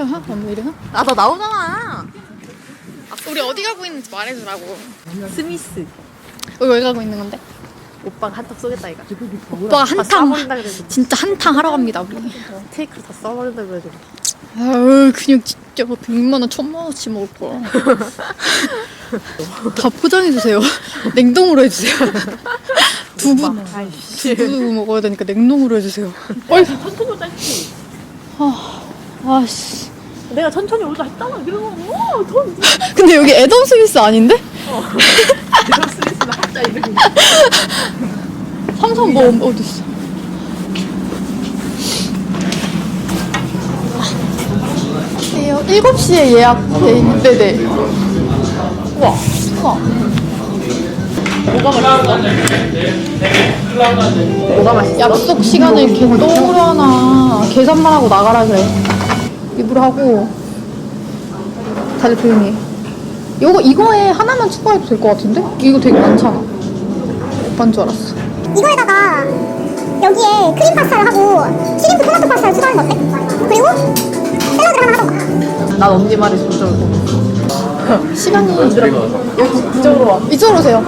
태화? 엄마 이래나? 아, 나 나오잖아. 우리 어디 가고 있는지 말해주라고. 스미스. 우리 어디 가고 있는 건데? 오빠가 한턱 쏘겠다, 이거. 오빠가 다 한탕. 진짜 한탕 하러 갑니다 우리. 테이크를 다 써버린다 그래도. 아유 그냥 진짜 100만 원, 1000만 원치 먹을 거. 다 포장해 주세요. 냉동으로 해 주세요. 두부 아이씨. 두부 먹어야 되니까 냉동으로 해 주세요. 어이 천천히 오자 했지. 아 아씨. 내가 천천히 오자 했잖아. 그러고, 오, 돈. 근데 여기 애덤 스미스 아닌데? 내가 스미스는 한자 이름. 삼성 뭐 어디 있어? 요 7시에 예약돼 있는데 네. 우와. 우와. 뭐가 맛있어? 뭐가 맛있어? 약속 시간을 개똥으로나 계산만 하고 나가라 그래. 입으로 하고 다들 조용히 해. 요거 이거에 하나만 추가해도 될 것 같은데? 이거 되게 많잖아. 오빠인 줄 알았어. 이거에다가 여기에 크림 파스타를 하고 시림프 토마토 파스타를 추가하는 거 어때? 그리고 샐러드를 하나 하던가 난 언니 말이 진짜 옳고. 시간이 이쪽으로 와. 이쪽으로 오세요.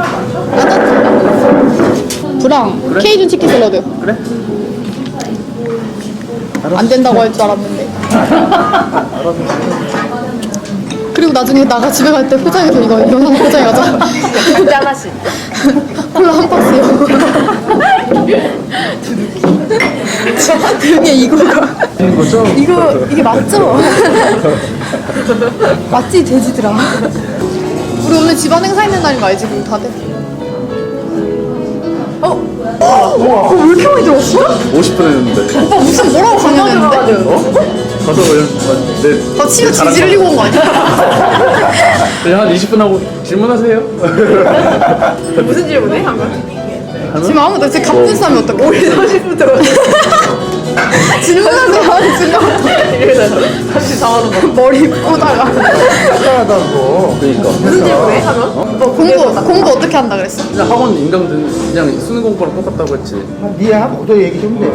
나도 브랑 케이준 치킨 샐러드. 그래? 안 된다고 할 줄 알았는데. 그리고 나중에 나가 집에 갈 때 포장해서 이거 이거 하나 포장해 가자. 각자 하나씩. 콜라 한 박스요. 그게 이거가. 하는 거죠? 이거 이게 맞죠? 맞지 돼지들아. 우리 오늘 집안 행사 있는 날인 거 알지? 그리고 다들. 어? 어? 왜 이렇게 많이 들었어? 50분 했는데 오빠 무슨 뭐라고 강연했는데? 가 서 그냥 내다 치고 지지를 흘리고 온 거 아니야? 그냥 한 20분 하고 질문하세요 무슨 질문해? 하면? 지금 아무도 지금 갑분 싸면 어떡해? 우리 30분 들었어. 질문하세요. 질문. 이러면서 다시 당하는 거. 머리 꼬다가. 그러니까 무슨 질문해? 하면? 뭐 공부 공부 어떻게 한다 그랬어? 그냥 학원 인강 듣 그냥 수능 공부랑 똑같다고 했지 니하고 너 얘기 좀 해.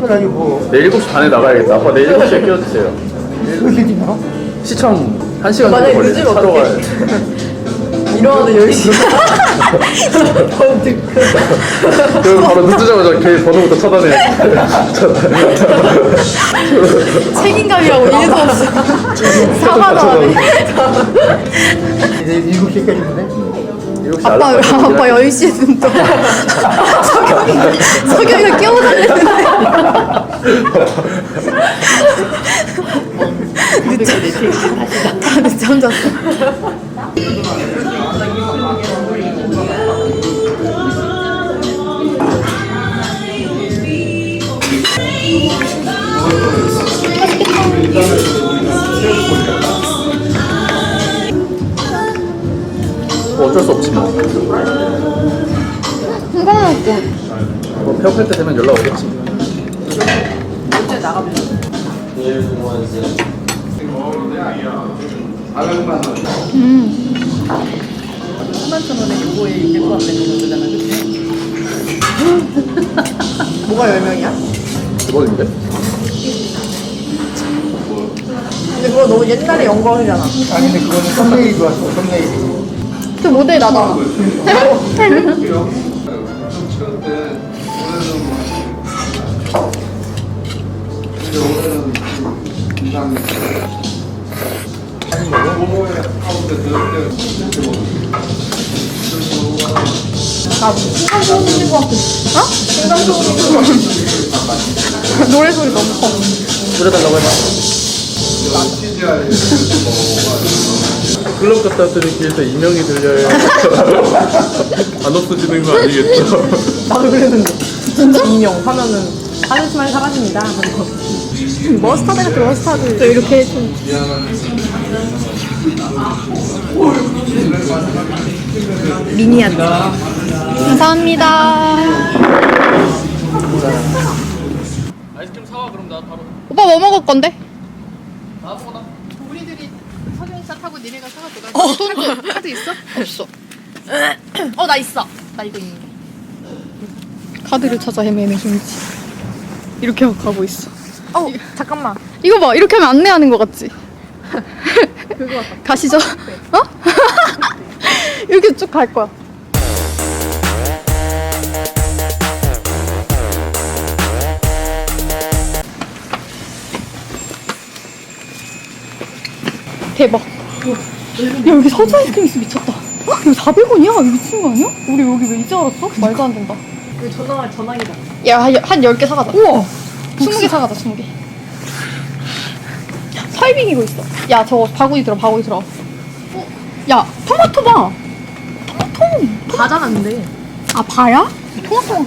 그래가지고 뭐, 내일 7시 반에 나가야겠다 아빠 내일 7시에 깨워주세요 그러시지 마. 시청 1시간 만약에 정도 걸리네 늦으면 차로 어떡해? 가야 돼 일어나는 10시. 더 늦고. 그럼 바로 늦자마자 걔 번호부터 차단해 책임감이라고 일도 없어. 사과도 안 해. 이제 7시까지 보내. 7시 아빠 아빠 10시에 또 석영이가 석영이가 깨워달랬는데 다 늦게 혼자서 뭐어 쩔 수 없지 뭐. 먹고 뭐 폐업할 때 되면 연락 오겠지 천만 원에 그거에 일거 안 되는 거잖아. 그치? 뭐가 10명이야? 그거인데? 근데 그거 너무 옛날에 영광이잖아. 아니, 근데 그거는 썸네일이 좋았어, 썸네일이. 그 모델 나잖아 노래 소리 너무 커. 그래달라고 해봐 클럽 갔다 왔더니 길에서 이명이 들려요 안 없어지는 거 아니겠죠? 나도 그랬는데. 진짜? 인형 하면은 하는 수만 사라집니다. 머스타드 같은 머스타드. 또 이렇게 해줘 미니한. 감사합니다 아이스크림 사와 그럼 나 바로 오빠 뭐 먹을 건데? 서준차 타고 니네가 사가지고 어, 돈 카드 있어? 없어 어 나 있어 나 이거 있는데 카드를 찾아 헤매는 김치 이렇게 하고 가고 있어 어, 잠깐만. 이거 봐 이렇게 하면 안내하는 거 같지? 그거 같다. 가시죠. 어? 이렇게 쭉 갈 거야. 대박. 야, 여기 서주 아이스크림 있어 미쳤다. 어? 여기 400원이야? 이거 미친 거 아니야? 우리 여기 왜 이제 알았어? 말도 안 된다. 그 전화 전화기다. 야, 한, 열- 한 10개 사가자. 우와! 20개 사가자, 20개. 설빙이고 있어. 야, 저거 바구니 들어, 바구니 들어. 어? 야, 토마토 봐! 토마토! 과자는데. 아, 바야? 토마토.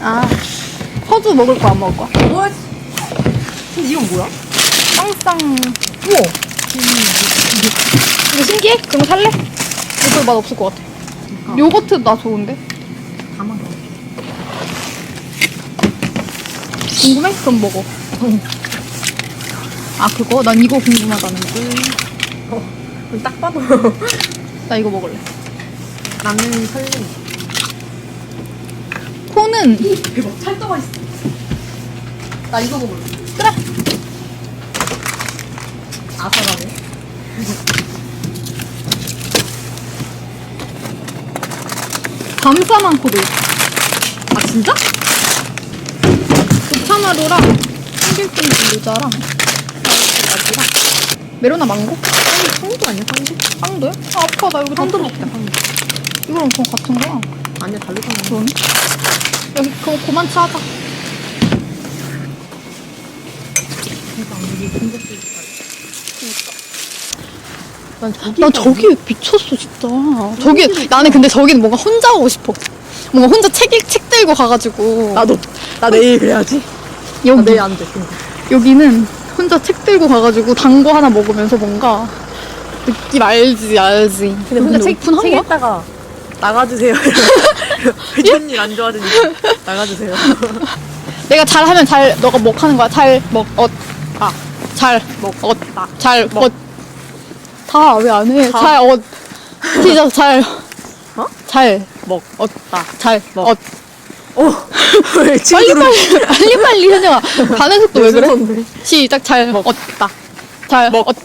아. 서주 먹을 거야, 안 먹을 거야? 뭐야? 근데 이건 뭐야? 쌍쌍. 우와! 이거 신기해? 그런 거 살래? 이거 맛 없을 것 같아. 요거트 나 좋은데? 다만 거. 궁금해? 그럼 먹어. 아, 그거? 난 이거 궁금하다는 거. 어, 그럼 딱 봐도 나 이거 먹을래. 나는 설레. 코는 대박 찰떡 있어. 나 이거 먹을래. 그래. 아삭하네. 감사 많고도 있어. 아 진짜? 청길김치 유자랑 나이랑 메로나 망고? 황도 아니야 황도? 빵도요? 아, 아파 나 여기 다 먹자 황도. 이거랑 좀 같은 거야. 아니야 다르잖아. 그러네. 여기 그거 그만 차자. 난 저기. 나 저기 미쳤어 진짜. 저기 나는 근데 저기는 뭔가 혼자 오고 싶어. 뭔가 혼자 책, 읽- 책 들고 가가지고 나도 나 내일 그래야지. 나 여기 내일 안 돼. 근데. 여기는 혼자 책 들고 가가지고 단 거 하나 먹으면서 뭔가 느낌 알지 알지. 근데 혼자 책, 오픈한 책 거야? 읽다가 나가주세요. 이런 일안 좋아하더니 나가주세요. 내가 잘하면 잘 너가 뭐 하는 거야? 잘 먹, 엇, 아, 잘 먹, 엇, 나. 잘 먹. 다 왜 안 해? 다. 잘 엇. 시작 잘. 어? 잘 먹. 엇. 나. 잘 먹. 엇. 오. 왜 빨리 친구를 빨리 빨리 빨리 현영아. 반응 속도 왜 그래? 시작 잘 먹, 엇. 잘 먹. 엇.